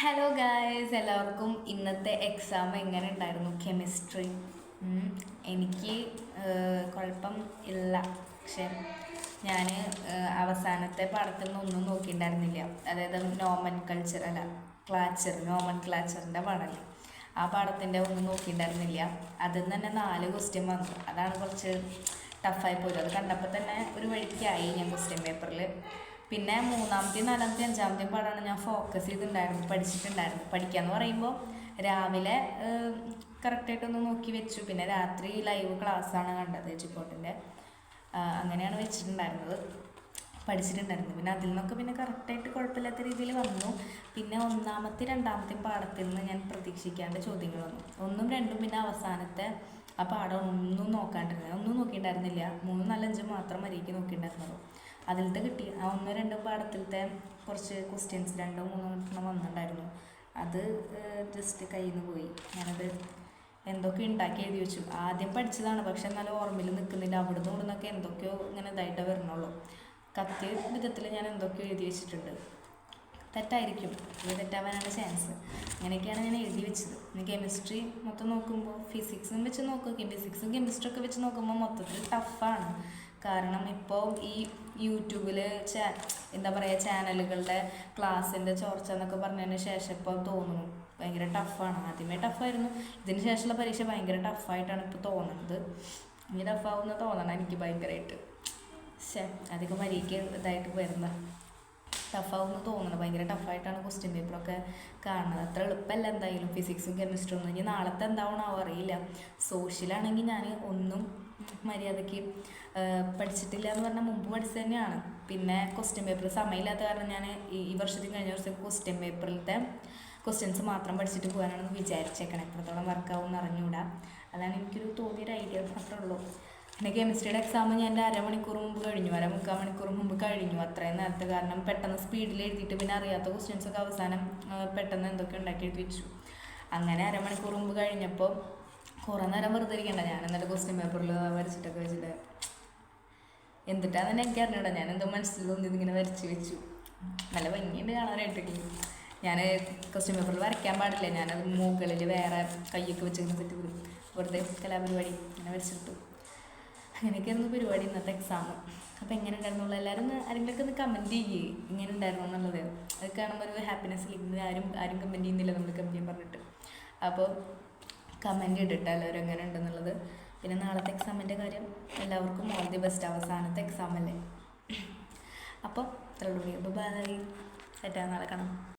Hello guys എല്ലാവർക്കും ഇന്നത്തെ exam എങ്ങനെ ഉണ്ടായിരുന്നു? കെമിസ്ട്രി എനിക്ക് കുഴപ്പം ഇല്ല. പക്ഷെ ഞാൻ അവസാനത്തെ പാഠത്തിൽ നിന്നൊന്നും നോക്കിയിട്ടുണ്ടായിരുന്നില്ല. അതായത് നോമൻ കൾച്ചർ അല്ല ക്ലാച്ചർ നോമൻ ക്ലാച്ചറിന്റെ പാടല്ല ആ പാഠത്തിന്റെ ഒന്നും നോക്കിയിട്ടുണ്ടായിരുന്നില്ല. അതിൽ നിന്ന് തന്നെ നാല് ക്വസ്റ്റ്യൻ വന്നു. അതാണ് കുറച്ച് ടഫായി പോയത്. അത് കണ്ടപ്പോൾ തന്നെ ഒരു വഴിക്കായി ഞാൻ ക്വസ്റ്റ്യൻ പേപ്പറിൽ പിന്നെ മൂന്നാമത്തെയും നാലാമത്തെയും അഞ്ചാമത്തെയും പാടാണ് ഞാൻ ഫോക്കസ് ചെയ്തിട്ടുണ്ടായിരുന്നു പഠിച്ചിട്ടുണ്ടായിരുന്നു. പഠിക്കാന്ന് പറയുമ്പോൾ രാവിലെ കറക്റ്റായിട്ടൊന്ന് നോക്കി വെച്ചു. പിന്നെ രാത്രി ലൈവ് ക്ലാസ്സാണ് കണ്ടത് ചിക്കോട്ടിന്റെ അങ്ങനെയാണ് വെച്ചിട്ടുണ്ടായിരുന്നത്. പഠിച്ചിട്ടുണ്ടായിരുന്നു. പിന്നെ അതിൽ നിന്നൊക്കെ പിന്നെ കറക്റ്റായിട്ട് കുഴപ്പമില്ലാത്ത രീതിയിൽ വന്നു. പിന്നെ ഒന്നാമത്തെ രണ്ടാമത്തെ പാഠത്തിൽ നിന്ന് ഞാൻ പ്രതീക്ഷിക്കാണ്ട് ചോദ്യങ്ങൾ വന്നു. ഒന്നും രണ്ടും പിന്നെ അവസാനത്തെ ആ പാഠം ഒന്നും നോക്കാണ്ടിരുന്നത് ഒന്നും നോക്കിയിട്ടുണ്ടായിരുന്നില്ല മൂന്നും നാലഞ്ചും മാത്രം മര്യാദയ്ക്ക് നോക്കിയിട്ടുണ്ടായിരുന്നുള്ളൂ അതിലത്തെ കിട്ടി. ആ ഒന്നോ രണ്ടോ പാഠത്തിലത്തെ കുറച്ച് ക്വസ്റ്റ്യൻസ് രണ്ടോ മൂന്നോ എണ്ണം വന്നിട്ടുണ്ടായിരുന്നു. അത് ജസ്റ്റ് കയ്യിൽ നിന്ന് പോയി. ഞാനത് എന്തൊക്കെ ഉണ്ടാക്കി എഴുതി വെച്ചു. ആദ്യം പഠിച്ചതാണ്. പക്ഷെ എന്നാലും ഓർമ്മയിൽ നിൽക്കുന്നില്ല. അവിടുന്ന് ഇവിടെ നിന്നൊക്കെ എന്തൊക്കെയോ ഇങ്ങനെ ഇതായിട്ടേ വരണുള്ളൂ. കത്തിയ വിധത്തിൽ ഞാൻ എന്തൊക്കെയോ എഴുതി വെച്ചിട്ടുണ്ട്. തെറ്റായിരിക്കും. ഇത് തെറ്റാവാനാണ് ചാൻസ് അങ്ങനെയൊക്കെയാണ് ഞാൻ എഴുതി വെച്ചത്. ഇനി കെമിസ്ട്രി മൊത്തം നോക്കുമ്പോൾ ഫിസിക്സും വെച്ച് നോക്കുക ഫിസിക്സും കെമിസ്ട്രി ഒക്കെ വെച്ച് നോക്കുമ്പോൾ മൊത്തത്തിൽ ടഫാണ് കാരണം ഇപ്പോൾ ഈ യൂട്യൂബിൽ ചാ എന്താ പറയുക ചാനലുകളുടെ ക്ലാസ്സിന്റെ ചോർച്ച എന്നൊക്കെ പറഞ്ഞതിന് ശേഷം ഇപ്പോൾ തോന്നുന്നു. ഭയങ്കര ടഫാണ്. ആദ്യമേ ടഫായിരുന്നു. ഇതിന് ശേഷമുള്ള പരീക്ഷ ഭയങ്കര ടഫായിട്ടാണ് ഇപ്പോൾ തോന്നുന്നത്. ഇനി ടഫാവുന്ന തോന്നണം എനിക്ക് ഭയങ്കരമായിട്ട് ശേ അധികം മരിക്ക് ഇതായിട്ട് വരുന്ന ടഫാവുമെന്ന് തോന്നുന്നു ഭയങ്കര ടഫായിട്ടാണ് ക്വസ്റ്റ്യൻ പേപ്പറൊക്കെ കാണുന്നത്. അത്ര എളുപ്പമല്ല എന്തായാലും ഫിസിക്സും കെമിസ്ട്രി ഒന്നും. ഇനി നാളത്തെ എന്താവണോ അറിയില്ല. സോഷ്യലാണെങ്കിൽ ഞാൻ ഒന്നും മര്യാദയ്ക്ക് പഠിച്ചിട്ടില്ല എന്ന് പറഞ്ഞാൽ മുമ്പ് പഠിച്ചത് തന്നെയാണ്. പിന്നെ ക്വസ്റ്റ്യൻ പേപ്പർ സമയമില്ലാത്ത കാരണം ഞാൻ ഈ വർഷത്തിൽ കഴിഞ്ഞ വർഷം ക്വസ്റ്റ്യൻ പേപ്പറിലത്തെ ക്വസ്റ്റ്യൻസ് മാത്രം പഠിച്ചിട്ട് പോകാനാണെന്ന് വിചാരിച്ചേക്കണം. എത്രത്തോളം വർക്കാവും എന്ന് അറിഞ്ഞുകൂടാ. അതാണ് എനിക്കൊരു തോന്നിയൊരു ഐഡിയ മാത്രമേ ഉള്ളൂ. പിന്നെ കെമിസ്ട്രിയുടെ എക്സാം ഞാൻ എന്റെ അരമണിക്കൂർ മുമ്പ് കഴിഞ്ഞു. അരമുക്കാൽ മണിക്കൂർ മുമ്പ് കഴിഞ്ഞു. അത്രയും നേരത്തെ കാരണം പെട്ടെന്ന് സ്പീഡിൽ എഴുതിയിട്ട് പിന്നെ അറിയാത്ത ക്വസ്റ്റ്യൻസ് ഒക്കെ അവസാനം പെട്ടെന്ന് എന്തൊക്കെ ഉണ്ടാക്കി എഴുതി വെച്ചു. അങ്ങനെ അരമണിക്കൂർ മുമ്പ് കഴിഞ്ഞപ്പോൾ കുറേ നേരം വെറുതെ ഇരിക്കണ്ട. ഞാൻ എന്നിട്ട് ക്വസ്റ്റ്യൻ പേപ്പറിൽ വരച്ചിട്ടൊക്കെ വെച്ചിട്ട് എന്നിട്ടാന്ന് എനിക്ക് അറിഞ്ഞൂടാ. ഞാൻ എന്തോ മനസ്സിൽ തോന്നി ഇതിങ്ങനെ വരച്ച് വെച്ചു. നല്ല ഭംഗിയുണ്ട് കാണാനായിട്ടൊക്കെ ഞാൻ ക്വസ്റ്റ്യൻ പേപ്പറിൽ വരയ്ക്കാൻ പാടില്ല. ഞാനത് മുകളിൽ വേറെ കയ്യൊക്കെ വെച്ചിങ്ങനെ സെറ്റ് വിടും. വെറുതെ കലാപരിപാടി ഇങ്ങനെ വരച്ചിട്ടു. അങ്ങനെയൊക്കെയായിരുന്നു പരിപാടി ഇന്നത്തെ എക്സാം അപ്പോൾ എങ്ങനെ ഉണ്ടായിരുന്നുള്ളൂ? എല്ലാവരും ഒന്ന് ആരെങ്കിലുമൊക്കെ ഒന്ന് കമന്റ് ചെയ്യേ. ഇങ്ങനെ ഉണ്ടായിരുന്നു എന്നുള്ളത്. അത് കാണുമ്പോൾ ഒരു ഹാപ്പിനെസ് ഇല്ലെങ്കിൽ ആരും ആരും കമന്റ് ചെയ്യുന്നില്ല നമ്മൾ കമന്റ് ചെയ്യാൻ പറഞ്ഞിട്ട്. അപ്പോൾ കമന്റ് ഇട്ടിട്ട് എല്ലാവരും എങ്ങനെ ഉണ്ടെന്നുള്ളത്. പിന്നെ നാളത്തെ എക്സാമിന്റെ കാര്യം എല്ലാവർക്കും ഓൾ ദി ബെസ്റ്റ് അവസാനത്തെ എക്സാം അല്ലേ. അപ്പോൾ ഇത്രയുള്ളൂ ബൈ സെറ്റാ നാളെ കാണാം.